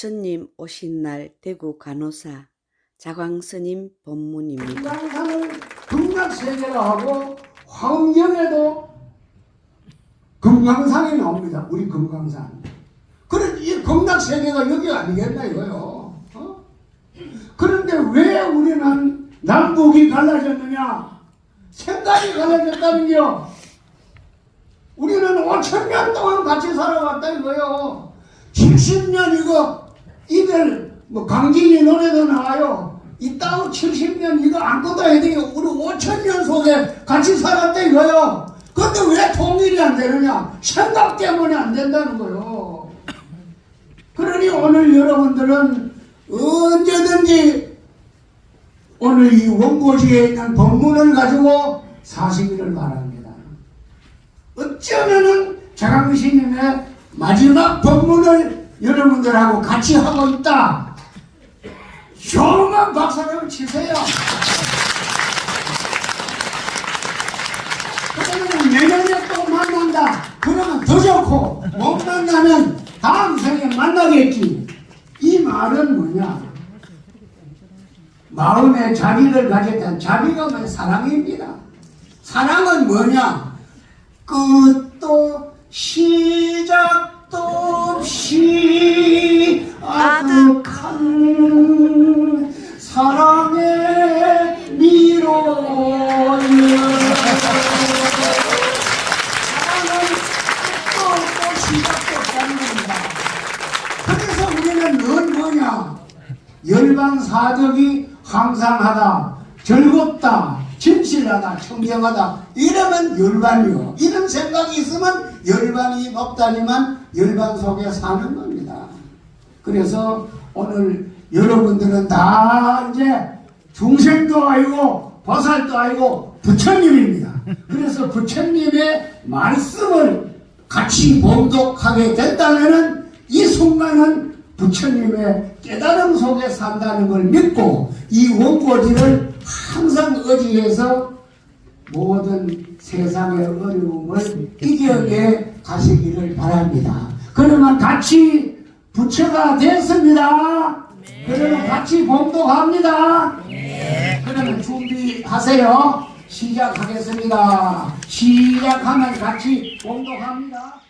부처님 오신 날 대구 간호사 자광스님 법문입니다. 금강산을 금강세계라 하고 화엄경에도 금강산이 나옵니다. 우리 금강산. 그래 이 금강세계가 여기 아니겠나 이거요. 어? 그런데 왜 우리는 남북이 갈라졌느냐? 생각이 갈라졌다는겨. 우리는 5천 년 동안 같이 살아왔다 이거요. 70년 이거 이별 뭐 강진이 노래도 나와요. 이따고 70년 이거 아무것도 해야 돼요. 우리 5천 년 속에 같이 살았다 이거요. 근데 왜 통일이 안 되느냐? 생각 때문에 안 된다는 거요. 그러니 오늘 여러분들은 언제든지 오늘 이 원고지에 있는 법문을 가지고 사시기를 바랍니다. 어쩌면은 자강스님의 마지막 법문을 여러분들하고 같이 하고 있다. 조용한 박수를 치세요. 그러면 내년에 또 만난다. 그러면 더 좋고 못 만나면 다음 생에 만나겠지. 이 말은 뭐냐? 마음에 자비를 가졌다. 자비가 뭐 사랑입니다. 사랑은 뭐냐? 끝도 시작 늘 뭐냐? 열반사적이 항상하다, 즐겁다, 진실하다, 청정하다 이러면 열반이요. 이런 생각이 있으면 열반이 없다니만 열반 속에 사는 겁니다. 그래서 오늘 여러분들은 다 이제 중생도 아니고 보살도 아니고 부처님입니다. 그래서 부처님의 말씀을 같이 봉독하게 된다면은 이 순간은 부처님의 깨달음 속에 산다는 걸 믿고 이 원고지를 항상 의지해서 모든 세상의 어려움을 이겨내 가시기를 바랍니다. 그러면 같이 부처가 됐습니다. 그러면 같이 봉독합니다. 그러면 준비하세요. 시작하겠습니다. 시작하면 같이 봉독합니다.